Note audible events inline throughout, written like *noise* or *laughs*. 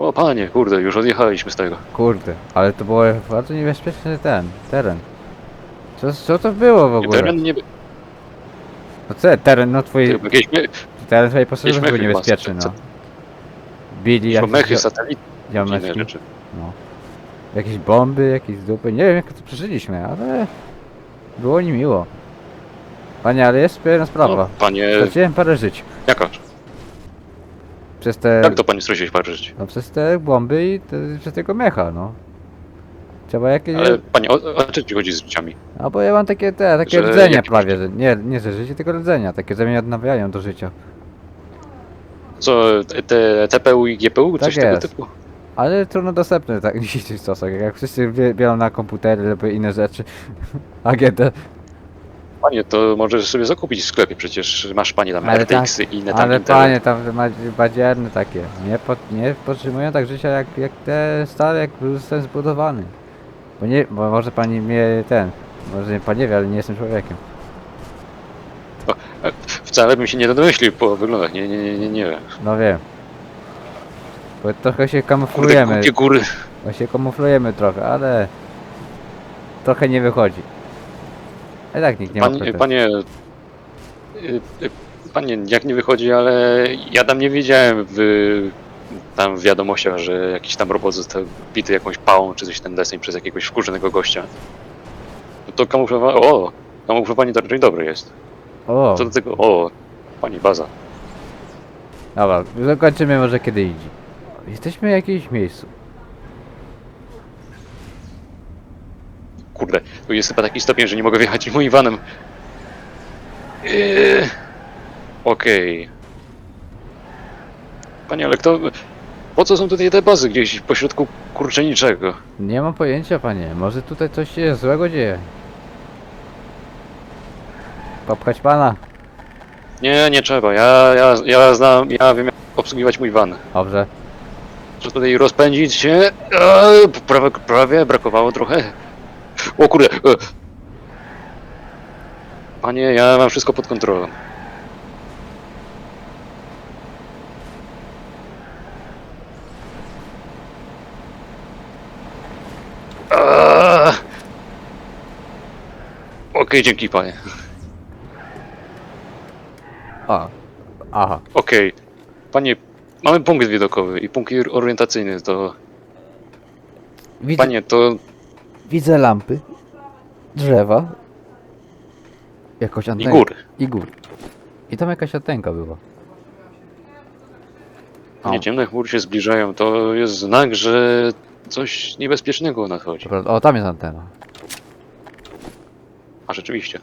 O panie, kurde, już odjechaliśmy z tego. Kurde, ale to było bardzo niebezpieczny ten, teren. Co, co to było w ogóle? Teren nie... No co, teren, no twój, Jakieś teren twojej pasażerów mechy był chyba, niebezpieczny, co- no. Bili jakieś mechy, ziomeczki, rzeczy. no. Jakieś bomby, jakieś dupy, nie wiem jak to przeżyliśmy, ale było niemiło. Panie, ale jest pewna sprawa. No, panie, Straciłem parę żyć. jaka? Przez te, Jak to pani straciłeś parę żyć? no przez te bomby i te, przez tego mecha, no. Trzeba jakieś... Ale panie, o, o co ci chodzi z życiami? A bo ja mam takie te, takie Że rdzenia jakie prawie, że nie, nie że życie, tylko rdzenia, takie że mnie odnawiają do życia. Co, te TPU i GPU, Tak coś tego jest. typu? Ale trudno dostępne tak *laughs* dzisiejszych stosach, jak wszyscy wie- biorą na komputery lub inne rzeczy. *laughs* AGD. Panie, to możesz sobie zakupić w sklepie, przecież masz panie tam Ale tak, RTX-y i inne tam Ale Intele. panie, tam ma- badzierne takie, nie, pod, nie podtrzymują tak życia jak, jak te stare, jak zostałem zbudowany. Bo nie, bo może pani mnie ten, może pan nie wie, ale nie jestem człowiekiem. Wcale bym się nie domyślił po wyglądach, nie, nie, nie, nie, nie. No wiem. Bo trochę się Kurde, kamuflujemy. głupie góry. Bo się kamuflujemy trochę, ale trochę nie wychodzi. A tak nikt nie ma Panie, panie, y, y, panie, jak nie wychodzi, ale ja tam nie wiedziałem w, tam w wiadomościach, że jakiś tam robot został bity jakąś pałą czy coś ten deseń przez jakiegoś wkurzonego gościa. No to kamuflowanie, o, kamuflowanie to raczej dobre jest. O, Co do tego, o, pani baza. dobra, zakończymy może kiedy indziej. Jesteśmy w jakimś miejscu. Kurde, tu jest chyba taki stopień, że nie mogę wjechać moim vanem. Eee, Okej. Panie, ale kto... Po co są tutaj te bazy gdzieś pośrodku kurczę niczego? Nie mam pojęcia, panie. Może tutaj coś się złego dzieje. Popchać pana. Nie, nie trzeba. Ja, ja, ja znam, ja wiem jak obsługiwać mój van. Dobrze. Że tutaj rozpędzić się... Eee, prawie, prawie brakowało trochę. O kurde. e. Panie, ja mam wszystko pod kontrolą. Eee. Okej, dzięki panie. A. Aha. Okej. Panie, mamy punkt widokowy i punkt orientacyjny, to... Widzę, Panie, to... widzę lampy. Drzewa. Jakoś i antenka. góry. I góry. I tam jakaś antenka była. O. Nie, ciemne chmury się zbliżają, to jest znak, że coś niebezpiecznego nadchodzi. Dobra, O, tam jest antena. A rzeczywiście.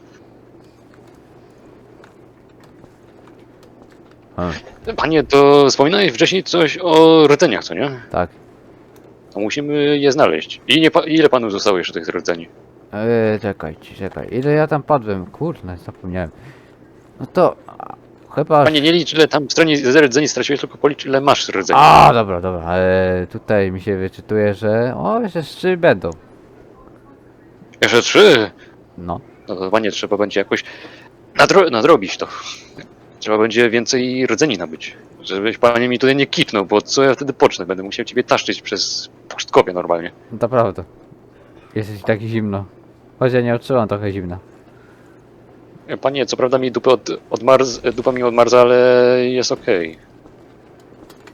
A, Panie, to wspominałeś wcześniej coś o rdzeniach, co nie? tak. Musimy je znaleźć. I nie pa- ile panu zostało jeszcze tych rdzeni? Eee, czekajcie, czekaj. Ile ja tam padłem? Kurde, zapomniałem. No to... a, Chyba... Panie, nie licz ile tam w stronie z rdzeni straciłeś, tylko policz ile masz rdzeni. A, dobra, dobra. Ale tutaj mi się wyczytuje, że... O, jeszcze trzy będą. Jeszcze trzy? No. No to panie, trzeba będzie jakoś nadro- nadrobić to. Trzeba będzie więcej rdzeni nabyć. Żebyś panie mi tutaj nie kipnął, bo co ja wtedy pocznę? Będę musiał ciebie taszczyć przez pustkowia normalnie. No to prawda. Jest ci taki zimno. Choć ja nie odczuwam trochę zimna. Panie, co prawda mi dupę od, odmarz, dupa mi odmarza, ale jest okej.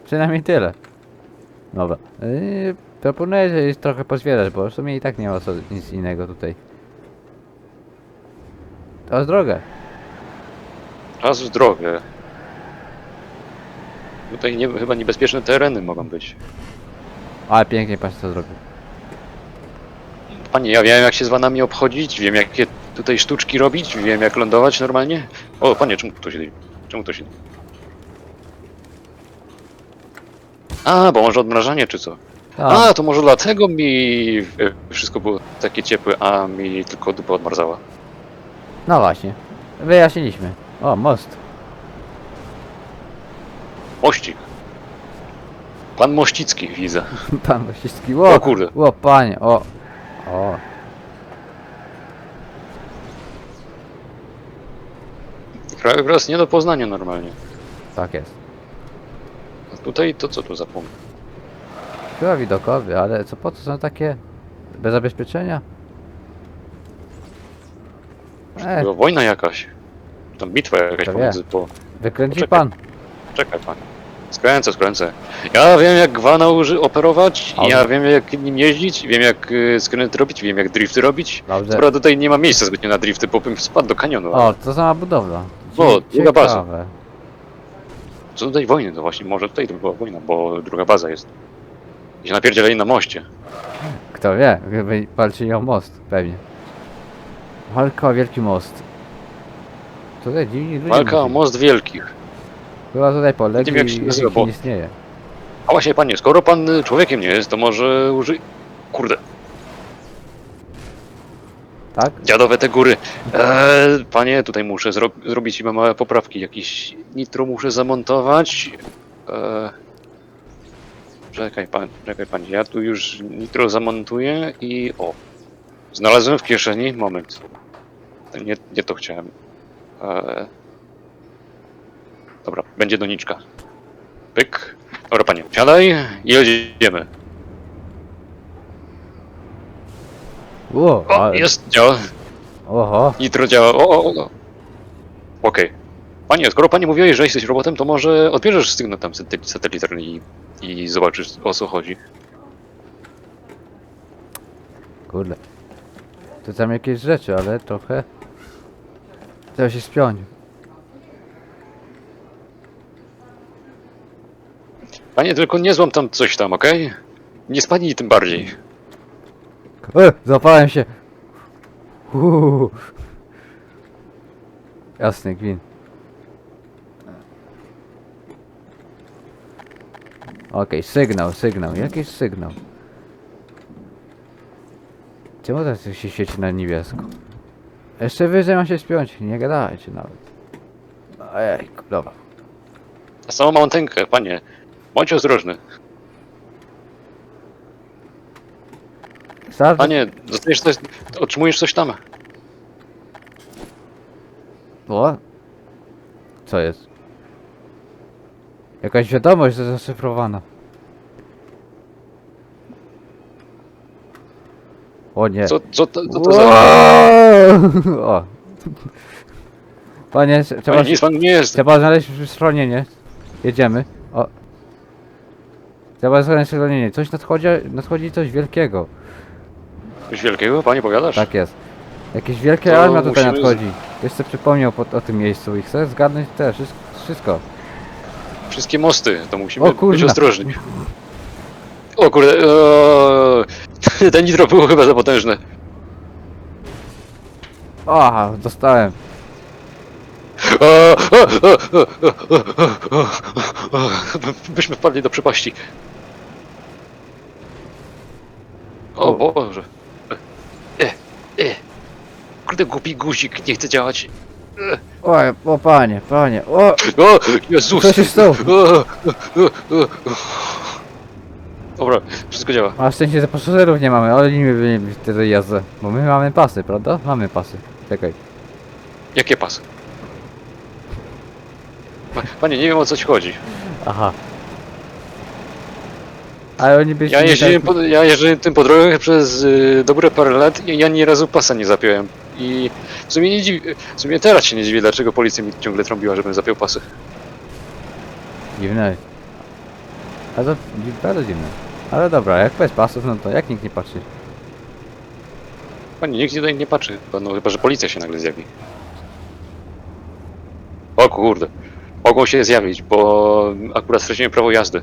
Przynajmniej tyle. Dobra. Yy, proponuję, że jest trochę pozwiedzać, bo w sumie i tak nie ma co, nic innego tutaj. To jest drogę. W drogę. Tutaj nie, chyba niebezpieczne tereny mogą być. Ale pięknie patrz co zrobił. Panie, ja wiem jak się z vanami obchodzić, wiem jakie tutaj sztuczki robić, wiem jak lądować normalnie. O, panie, czemu to się... Czemu to się... A, bo może odmrażanie czy co? A, A, to może dlatego mi wszystko było takie ciepłe, a mi tylko dupa odmarzała. no właśnie. Wyjaśniliśmy. O, most. Mościk. Pan Mościcki widzę. *laughs* Pan Wasiński. Ło, O kurde. Ło, panie, o. O. Krajobraz nie do poznania normalnie. Tak jest. A tutaj to co tu za punkt? Chyba widokowy, ale co po co są takie bez zabezpieczenia? E, Była wojna jakaś. Tam bitwa jakaś To wie. pomiędzy, bo... wykręci Poczekaj. pan. Czekaj pan. Skręcę, skręcę. Ja wiem jak Gwana uży operować, Ale- ja wiem jak nim jeździć, wiem jak y, skręty robić, wiem jak drifty robić. Dobrze. Prawda tutaj nie ma miejsca zbytnio na drifty, bo bym spadł do kanionu. O, to sama budowla. O, druga baza. Co tutaj wojny? No właśnie, może tutaj to była wojna, bo druga baza jest. I się napierdzielali na moście. Kto wie, gdyby walczyli o most, pewnie. Walka o wielki most. Tutaj dziwni ludzie. Walka o most wielkich. Chyba tutaj polegli wiem, jak się nazywa, bo- nie istnieje. A właśnie panie, skoro pan y, człowiekiem nie jest, to może uży... Kurde, Tak? dziadowe te góry. Eee, panie, tutaj muszę zro zrobić chyba małe poprawki. Jakiś nitro muszę zamontować. Eee, czekaj pan, czekaj pan, ja tu już nitro zamontuję i o. Znalazłem w kieszeni, moment. Nie, nie to chciałem. Eee, dobra, będzie doniczka. Pyk. Dobra panie, siadaj i jedziemy. Ło, O, ale... jest, działa. Oho, Nitro działa. O, o, o. Okej. Panie, skoro pani mówiłeś, że jesteś robotem, to może odbierzesz sygnał tam satelit- satelitarny i, i zobaczysz o co chodzi. kurde. To tam jakieś rzeczy, ale trochę... Trzeba się spiąć. Panie, tylko nie złam tam coś tam, okej? Nie spadnij tym bardziej. E, zapałem się. Uuu. Jasny gwin. Okej, sygnał, sygnał. Jakiś sygnał. Czemu teraz się świeci na niebiesko? Jeszcze wyżej ma się spiąć. Nie gadajcie nawet. Ej, dobra. A samą mam antenkę, panie. Bądź ostrożny. Starczy? Panie, dostajesz coś, otrzymujesz coś tam. O? Co jest? Jakaś wiadomość zaszyfrowana. O nie. Co, co, to, co to za... *laughs* O. Panie, trze- trzeba, Panie, nic pan nie jest. trzeba znaleźć schronienie. Jedziemy. O. Trzeba znaleźć schronienie. Coś nadchodzi, nadchodzi coś wielkiego. Coś wielkiego, panie, powiadasz? Tak jest. Jakieś wielkie To armia tutaj musimy z- nadchodzi. Ktoś sobie przypomniał po, o tym miejscu i chce zgadnąć też wszystko. Wszystkie mosty, to musimy O być kurna. ostrożni. O kurde, o, *laughs* ten nitro było chyba za potężne. Aha, dostałem. O, o, o, o, o, o, o, o, Byśmy wpadli do przepaści. O Boże. E, e. Kurde, głupi guzik nie chce działać. O, o panie, panie, o! O, Jezus! Co się stało? O, o, o, o. Dobra, wszystko działa. A szczęście, że pasażerów nie mamy, ale nie byli wtedy jazdę. Bo my mamy pasy, prawda? Mamy pasy. Czekaj. Jakie pasy? Pa- Panie, nie wiem o co ci chodzi. Aha. Ale oni byli... Ja jeździłem, po, ja jeździłem tym po drogach przez y, dobre parę lat i ja ani razu pasa nie zapiąłem. I w sumie nie dziwi, w sumie teraz się nie dziwię, dlaczego policja mi ciągle trąbiła, żebym zapiął pasy. Dziwne. Ale to bardzo dziwne. Ale dobra, jak bez pasów, no to jak nikt nie patrzy. Panie, nikt tutaj nie patrzy, no chyba, że policja się nagle zjawi. O kurde. Mogą się zjawić, bo akurat straciłem prawo jazdy.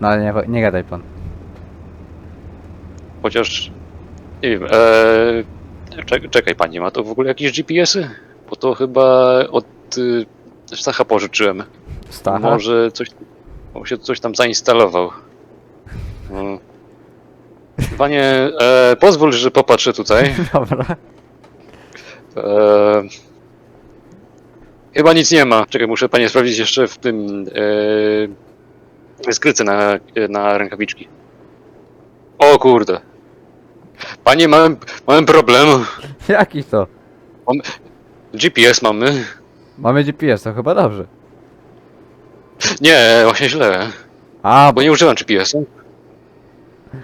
No ale nie, nie gadaj pan. Chociaż, nie wiem, ee, czek, czekaj panie, ma to w ogóle jakieś GPS-y? Bo to chyba od y, Stacha pożyczyłem. Stacha? Może coś, może się coś tam zainstalował. No. Panie, e, pozwól, że popatrzę tutaj. *laughs* Dobra. E, chyba nic nie ma. Czekaj, muszę panie sprawdzić jeszcze w tym e, skryce na, na rękawiczki. O kurde. Panie, *laughs* mamy, mamy problem. Jaki to? GPS mamy. Mamy GPS, to chyba dobrze. Nie, właśnie źle. A, Bo nie używam GPS-a.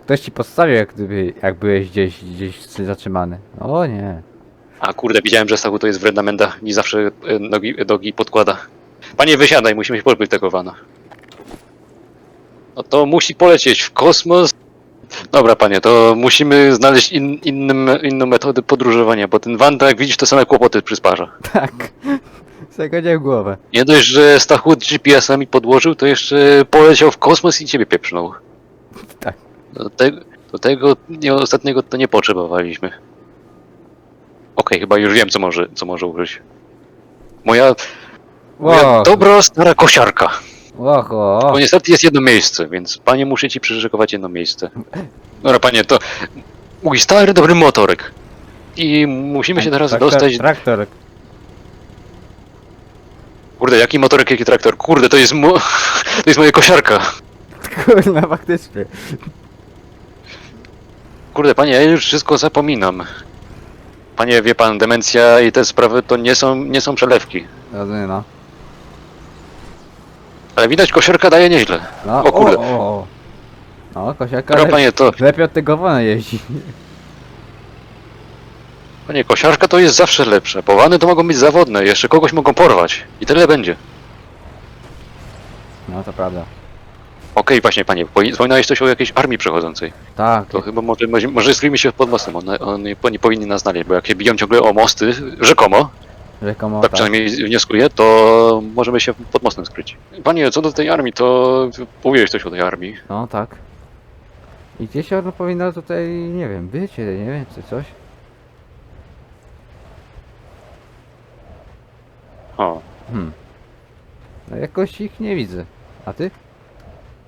Ktoś ci podstawił, jak, gdyby, jak byłeś gdzieś, gdzieś zatrzymany. O nie. A kurde, widziałem, że Stachu to jest wredna menda. Mi zawsze e, nogi, nogi podkłada. Panie, wysiadaj, musimy się pozbyć tego wana. No to musi polecieć w kosmos. Dobra, panie, to musimy znaleźć in, innym, inną metodę podróżowania, bo ten van, tak jak widzisz, to same kłopoty przysparza. *laughs* Tak. Zagodził głowę. Nie dość, że Stachu GPS-ami podłożył, to jeszcze poleciał w kosmos i ciebie pieprznął. Do, te, do tego nie, ostatniego to nie potrzebowaliśmy. Okej, chyba już wiem, co może, co może użyć. Moja, moja dobra stara kosiarka. Oho. Bo niestety jest jedno miejsce, więc panie muszę ci przyszykować jedno miejsce. Dobra, panie, to mój stary, dobry motorek. I musimy się teraz Traktor- dostać... Traktor. Kurde, jaki motorek, jaki traktor? Kurde, to jest mo... *laughs* To jest moja kosiarka. *laughs* Kurna, faktycznie. Kurde, panie, ja już wszystko zapominam. Panie, wie pan, demencja i te sprawy to nie są, nie są przelewki. Rozumiem, no. Ale widać, kosiarka daje nieźle. No, O kurde. O, o, o. No, kosiarka Dobra, panie, to... lepiej od tego wona jeździ. *laughs* Panie, kosiarka to jest zawsze lepsza. Powany to mogą być zawodne, jeszcze kogoś mogą porwać. I tyle będzie. No, to prawda. Okej, właśnie, panie, po- wspominałeś coś o jakiejś armii przechodzącej. Tak. To chyba może, może, może skryjmy się pod mostem, one, one nie powinni nas znaleźć, bo jak się biją ciągle o mosty, rzekomo, Rzekomo tak tak. przynajmniej wnioskuję, to możemy się pod mostem skryć. Panie, co do tej armii, to mówiłeś coś o tej armii. No, tak. I gdzieś ono powinno tutaj, nie wiem, być, nie wiem, czy coś. O, Hmm. No jakoś ich nie widzę. A ty?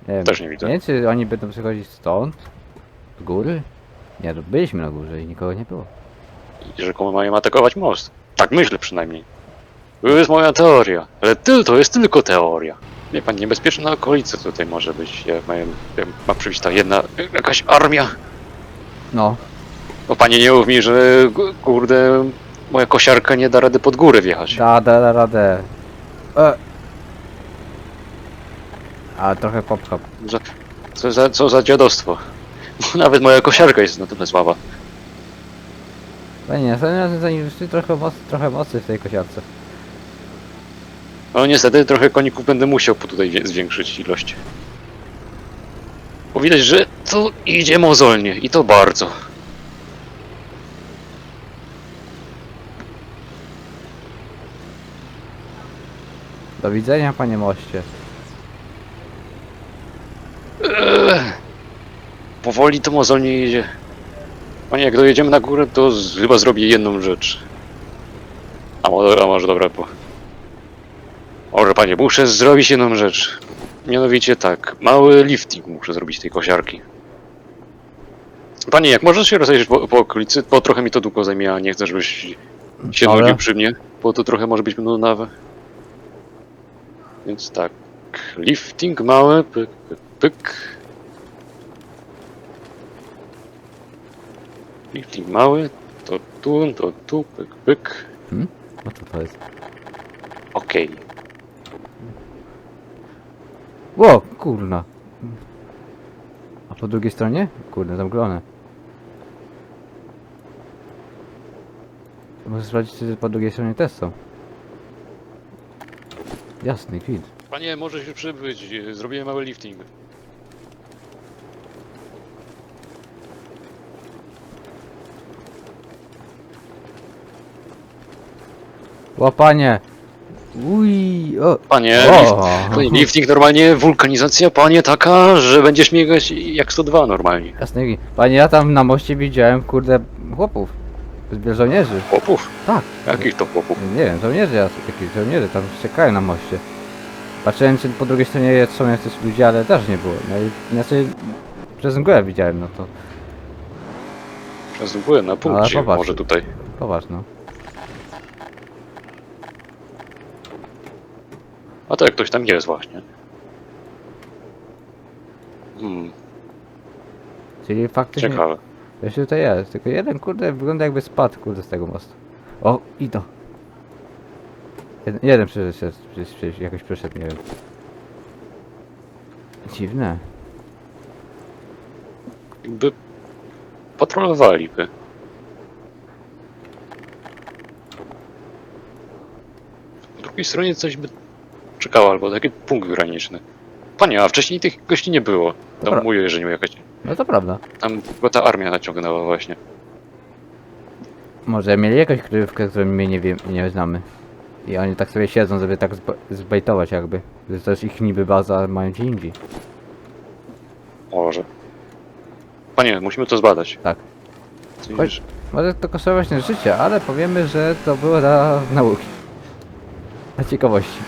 Nie wiem. też nie widzę. Nie czy oni będą przychodzić stąd? Z góry? Nie, byliśmy na górze i nikogo nie było. I rzekomo mają atakować most. Tak myślę przynajmniej. To jest moja teoria, ale ty, to jest tylko teoria. Wie pan, niebezpieczna na okolicy tutaj może być, jak, mają, jak ma przyjść ta jedna, jakaś armia. No, Bo panie nie mów mi, że kurde, moja kosiarka nie da rady pod górę wjechać. da, da, da radę. E. A trochę popchap. Za, co, za, co za dziadostwo. Nawet moja kosiarka jest na tyle słaba. Panie, następnym razem zainwestuj trochę, moc, trochę mocy w tej kosiarce. No niestety trochę koników będę musiał po tutaj zwiększyć ilość. Bo widać, że to idzie mozolnie i to bardzo. Do widzenia, panie moście. Powoli to mozolnie idzie. Panie, jak dojedziemy na górę, to z, chyba zrobię jedną rzecz. A może, a może dobra, bo... Może panie, muszę zrobić jedną rzecz. Mianowicie tak, mały lifting muszę zrobić tej kosiarki. Panie, jak możesz się rozejrzeć po, po okolicy, bo trochę mi to długo zajmie, a nie chcę, żebyś się Ale- nudził przy mnie, bo to trochę może być nudnawe. Więc tak, lifting mały, pyk, pyk, pyk. Lifting mały, to tu, to tu, pyk, pyk. No co to jest? Okej. Ło, kurna. A po drugiej stronie? Kurde, zamglone. Muszę sprawdzić, czy po drugiej stronie też są. Jasny kwit. Panie, możesz już przybyć, zrobiłem mały lifting. Ło, panie! Uj, o! Panie, O! lift, lifting normalnie, wulkanizacja, panie, taka, że będziesz śmigać jak 102 normalnie. Kwit. Panie, ja tam na moście widziałem, kurde, chłopów. Z żołnierzy. Chłopów? Tak. Jakich to chłopów? Nie wiem, żołnierze, jas- jakieś żołnierze tam czekają na moście. Patrzyłem, czy po drugiej stronie są jacyś ludzie, ale też nie było. No i znaczy, przez mgłę widziałem, no to Przez byłem na punkcie, popatrz. może tutaj. poważno. A to jak ktoś tam jest właśnie. Hmm, Czyli faktycznie ciekawe. jeszcze tutaj jest, tylko jeden kurde wygląda jakby spadł kurde z tego mostu. O, i to. Jeden, jeden przeszedł, przecież- przecież jakoś przeszedł, nie wiem. Dziwne. jakby patrolowaliby. Po drugiej stronie coś by czekało, albo taki punkt graniczny. Panie, a wcześniej tych gości nie było. Dobra. Tam mówię, że nie jakaś. No to prawda. Tam tylko ta armia naciągnęła właśnie. Może mieli jakąś kryjówkę, którą my nie, wiem, nie znamy. I oni tak sobie siedzą, żeby tak zba- zbejtować jakby. Że to jest ich niby baza, mają gdzie indziej. Może. Panie, musimy to zbadać. Tak. Chodź. Może to kosztować nas życie, ale powiemy, że to było dla nauki. Dla ciekawości.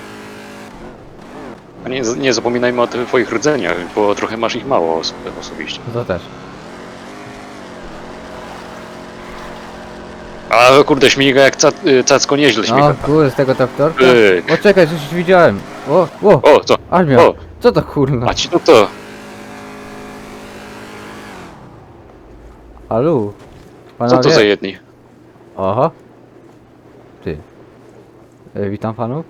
Panie, nie zapominajmy o tych twoich rdzeniach, bo trochę masz ich mało oso- osobiście. No to też. A kurde, śmiga jak ca y, cacko nieźle śmiga. No kurde, z tego traktorka. O czekaj, coś widziałem. O, o, O, co? armia. O, Co to kurna? a ci to to. Alu. Co to za jedni? Oho. Ty. E, witam panów.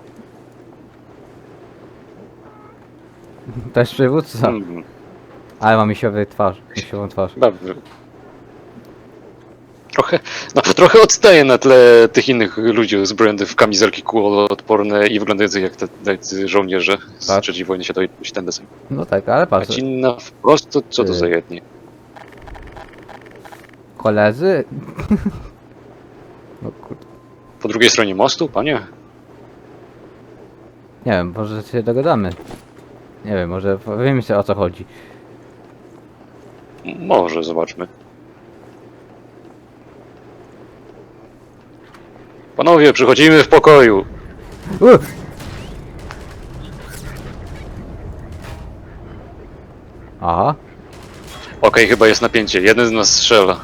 To jest przywódca. Hmm, Ale ma misiowy twarz. Misiową twarz. w- Trochę, no, trochę odstaje na tle tych innych ludzi uzbrojonych w kamizelki kuloodporne i wyglądających jak te, tacy żołnierze z Tak. III wojny światowej ten desen. No tak, ale A patrz. ci na wprost, to co to Ty. za jedni? Koledzy. *laughs* No kurde. Po drugiej stronie mostu, panie? Nie wiem, może się dogadamy. Nie wiem, może powiemy sobie o co chodzi. Może, zobaczmy. Panowie, przychodzimy w pokoju. Uh! Aha. Okej, chyba jest napięcie. Jeden z nas strzela.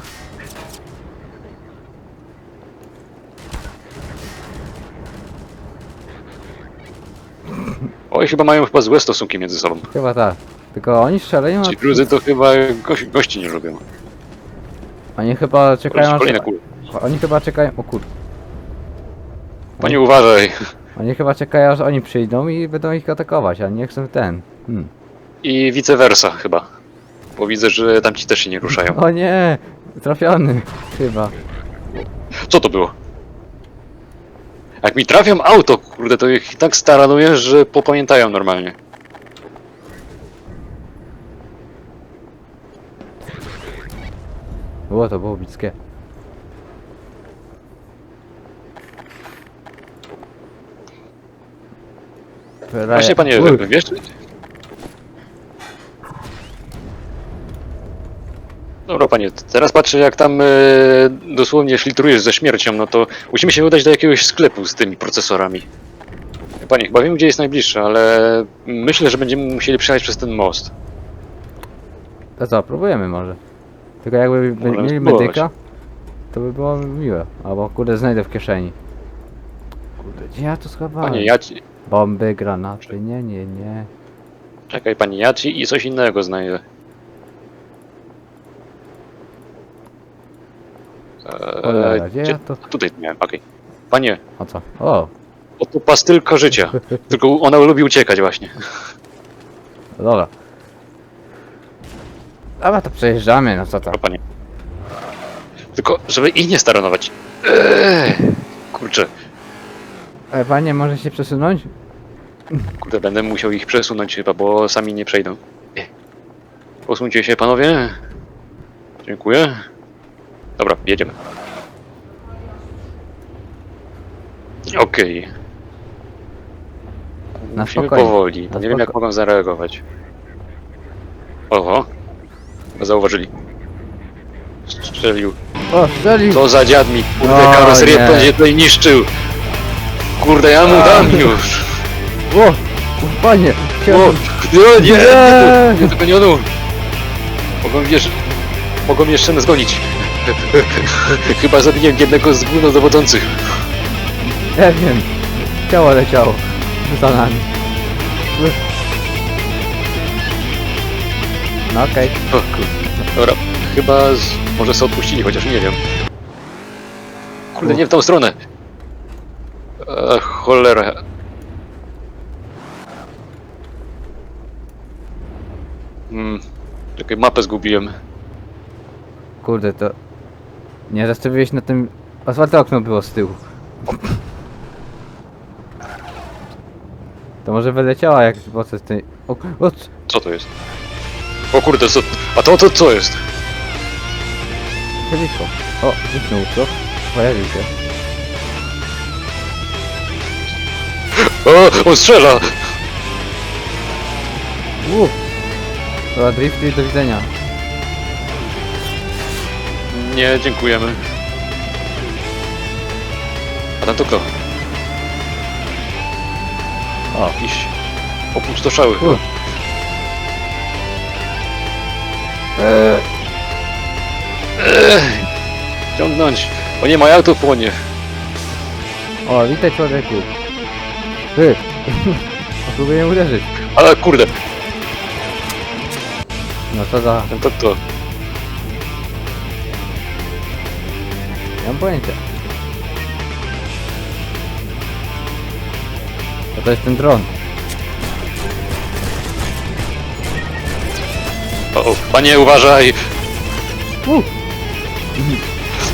Chyba mają chyba złe stosunki między sobą. Chyba tak. Tylko oni strzelają, Ci a drudzy to chyba goś, gości nie lubią. oni chyba czekają. Kolejne kule. Oni chyba czekają... O kur... Panie uważaj. Oni chyba czekają aż oni przyjdą i będą ich atakować, a nie chcą ten. Hmm. I vice versa chyba. Bo widzę, że tamci też się nie ruszają. O nie! Trafiony. Chyba. Co to było? Jak mi trafią auto, kurde, to ich tak staranuję, że popamiętają normalnie. Było to było bliskie. Właśnie panie, Uj, wiesz? Dobra panie, teraz patrzę jak tam e, dosłownie filtrujesz ze śmiercią, no to musimy się udać do jakiegoś sklepu z tymi procesorami. Panie, chyba wiem gdzie jest najbliższy, ale myślę, że będziemy musieli przejechać przez ten most. To co, próbujemy może. Tylko jakby by Możemy mieli spróbować. medyka, to by było miłe. Albo kurde znajdę w kieszeni. Kurde, gdzie ja to schowałem? Panie, ja ci... Bomby, granaty, nie, nie, nie. Czekaj panie, ja ci i coś innego znajdę. Cholera, Eee, gdzie ja to... Tutaj miałem, okej. Panie, O co? O! oto pastylka życia. *laughs* Tylko ona lubi uciekać właśnie. Dobra. Dobra, to przejeżdżamy, no co to? O panie. Tylko, żeby ich nie staranować. Eee, kurczę, E, panie, może się przesunąć? kurde, będę musiał ich przesunąć chyba, bo sami nie przejdą. Posuńcie się panowie. Dziękuję. Dobra, jedziemy. Okej. Na Musimy spokojnie. powoli, Na nie wiem jak spoko- mogą zareagować. Oho. Zauważyli. Strzelił. O, strzelił! Co za dziad mi, kurde, O, karoserię nie. będzie tutaj niszczył. Kurde, ja mu dam już. O! Panie! O, Chciałem... nie, nie, nie, Nie. nie tego nie onu. Mogą wiesz, mogą jeszcze nas gonić. *laughs* Chyba zabiłem jednego z głównodowodzących. Nie wiem. Ciało leciało. Za nami. No okej. O. Dobra, chyba z, może sobie odpuścili, chociaż nie wiem. Kurde, nie w tą stronę. E, cholera. Hmm. Czekaj, mapę zgubiłem. kurde, to... Nie, zastawiłeś na tym... Asfaltowe okno było z tyłu. To może wyleciała jak z tej... O, o, c- Co to jest? O kurde, co... A to, to co jest? heliko. O, zniknął, co? Pojawił się. O, on strzela! Uuu! Dobra, drifty, do widzenia. Nie, dziękujemy. A ten to kto? O, Jakiś opustoszały. U. Eee, Ciągnąć. O nie, moje auto płonie. o, witaj człowieku. Ty! *laughs* Próbuję uderzyć. Ale kurde, No co za... ten to kto? Nie mam pojęcia. To, to jest ten dron. O, o, panie, uważaj!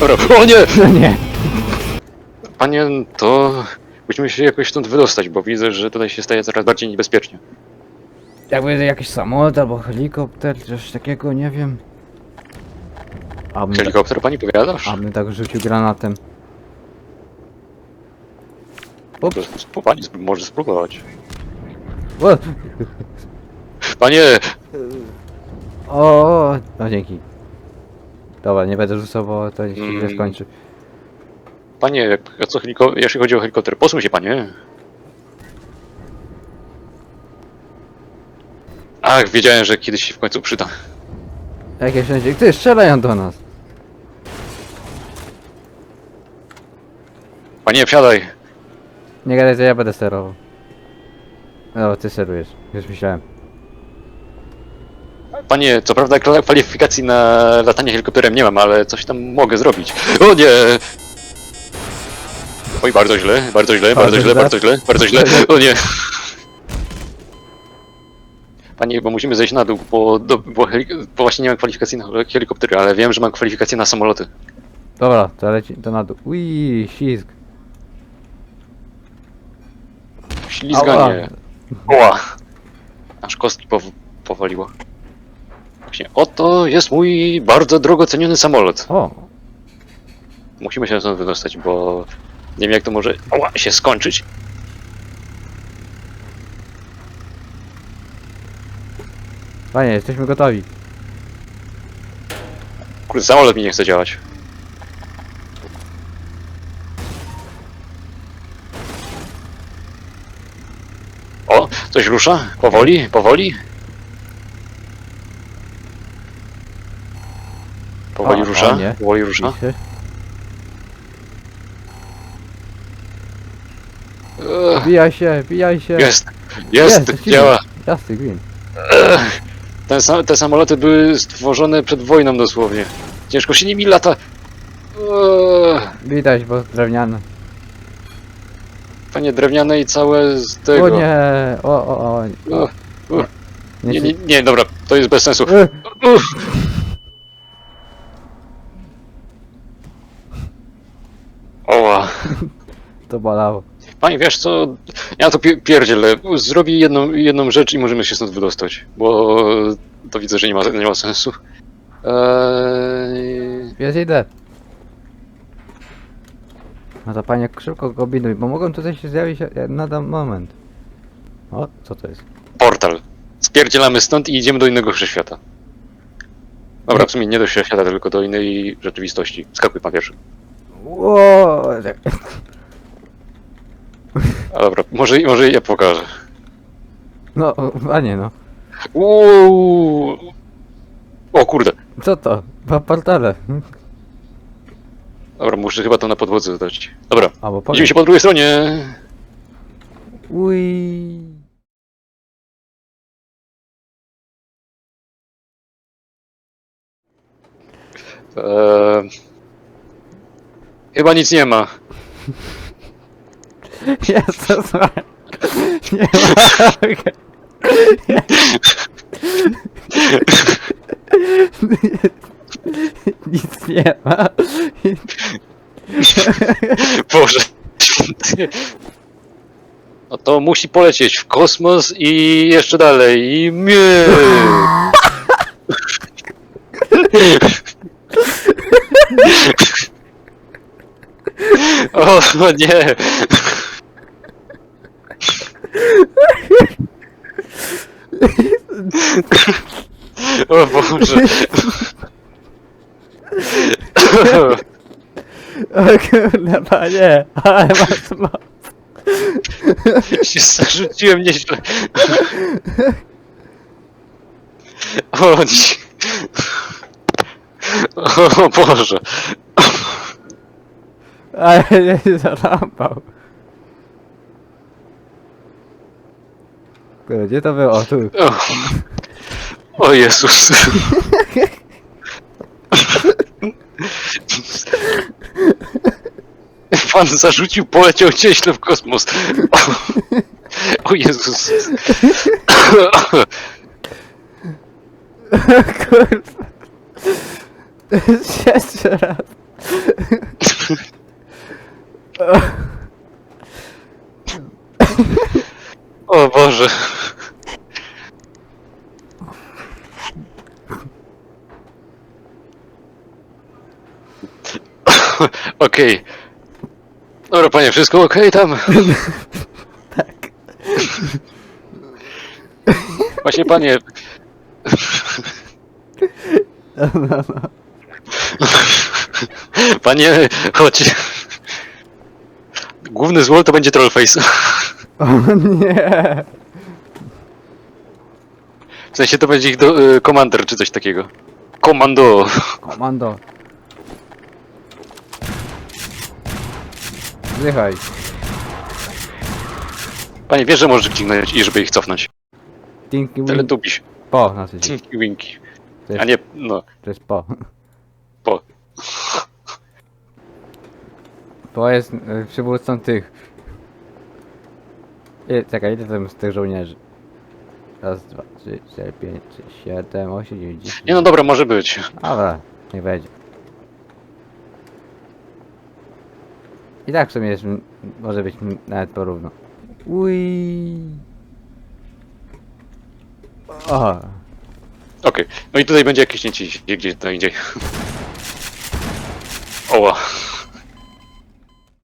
Dobra. O nie! No *laughs* nie! Panie, to musimy się jakoś stąd wydostać, bo widzę, że tutaj się staje coraz bardziej niebezpiecznie. Jakby jakiś samolot albo helikopter, coś takiego, nie wiem. A bym, tak, Helikopter, pani powiadasz? a tak rzucił granatem. To sp- Pani sp- może spróbować. O, Panie! o, no dzięki. Dobra, nie będę rzucał, bo to się źle Mm. skończy. Panie, jak, co heliko- jeśli chodzi o helikopter, posuń się panie. Ach, wiedziałem, że kiedyś się w końcu przyda. Jakie wszędzie, ty, strzelają do nas. Panie, wsiadaj. Nie gadaj, że ja będę sterował. No, ty sterujesz, już myślałem. Panie, co prawda kwalifikacji na latanie helikopterem nie mam, ale coś tam mogę zrobić. O nie! Oj, bardzo źle, bardzo źle, bardzo źle, bardzo źle, bardzo źle. *laughs* O nie! Panie, bo musimy zejść na dół, bo, do, bo, bo właśnie nie mam kwalifikacji na helikoptery, ale wiem, że mam kwalifikację na samoloty. Dobra, to leci, to na dół. Ui, ślizg. Ślizganie. Oła! Aż kostki pow powaliło. Właśnie, oto jest mój bardzo drogo ceniony samolot. O, Musimy się stąd wydostać, bo nie wiem jak to może oła, się skończyć. panie, jesteśmy gotowi. Kurde, samolot mi nie chce działać. O, coś rusza? Powoli, powoli. Powoli O, rusza, o nie. powoli rusza. Ugh, Wbijaj się, wbijaj się. Jest, jest, lecimy. działa. Jasny gwint. Ech, Ten sam, te samoloty były stworzone przed wojną dosłownie. Ciężko się nimi lata. Widać, bo drewniany. Panie drewniane i całe z tego. O nie, o, o, o. O, o. Nie, Nie, nie, nie, dobra, to jest bez sensu. E, Uff. Oła. *laughs* to bolało. Panie, wiesz co, ja to pie- pierdzielę. Zrobi jedną, jedną rzecz i możemy się stąd wydostać, bo to widzę, że nie ma, nie ma sensu. Eee... Jest idę. No to panie, szybko kombinuj, bo mogą tutaj się zjawić na moment. O, co to jest? Portal. Spierdzielamy stąd i idziemy do innego wszechświata. Dobra, w sumie nie do wszechświata, tylko do innej rzeczywistości. Skakuj pan pierwszy. Ło, A dobra, może, może ja pokażę. No, panie no. Uuu. O kurde. Co to? Dwa portale. Dobra, muszę chyba to na podłodze dać. Dobra, Albo po idziemy się po drugiej stronie. Ui. Eee... Chyba nic nie ma. *laughs* Jezus Maria. Nie mogę. *laughs* *laughs* *laughs* Nic nie ma. *laughs* Boże. No to musi polecieć w kosmos i jeszcze dalej. I mnie. *laughs* O, o nie. O Boże. O kurna panie, ale masz moc. się *laughs* zarzuciłem nieźle. O nie. O Boże. Ale nie zarąbał. Kurde, gdzie to było? O, tu. O, o Jezus. *laughs* *laughs* Pan zarzucił, poleciał cieśle w kosmos. O, o Jezus. Kurwa. Jeszcze raz. O Boże. Okej. Dobra, panie, wszystko okej tam? *laughs* Tak. Właśnie, panie, No, no, no. panie, chodź. Główny złol to będzie Trollface. O nie. W sensie to będzie ich do, y, komander czy coś takiego. Komando. Komando. Zdychaj. Panie, wiesz, że możesz kliknąć i żeby ich cofnąć. Tinky Wink. Teletubiś. Po, znaczy się. Tinky winki. To jest, A nie, no, to jest po. po. *laughs* Po jest y, przywódcą tych. I, czekaj, ile tam z tych żołnierzy? Raz, dwa, trzy, cztery, pięć, sześć, siedem, osiem, dziewięć, dziesięć. Nie no dobra, może być. Dobra, niech będzie. I tak w sumie jest, może być nawet porówno. Ui. O, Okej. No i tutaj będzie jakieś niecięcie gdzieś indziej. Oła.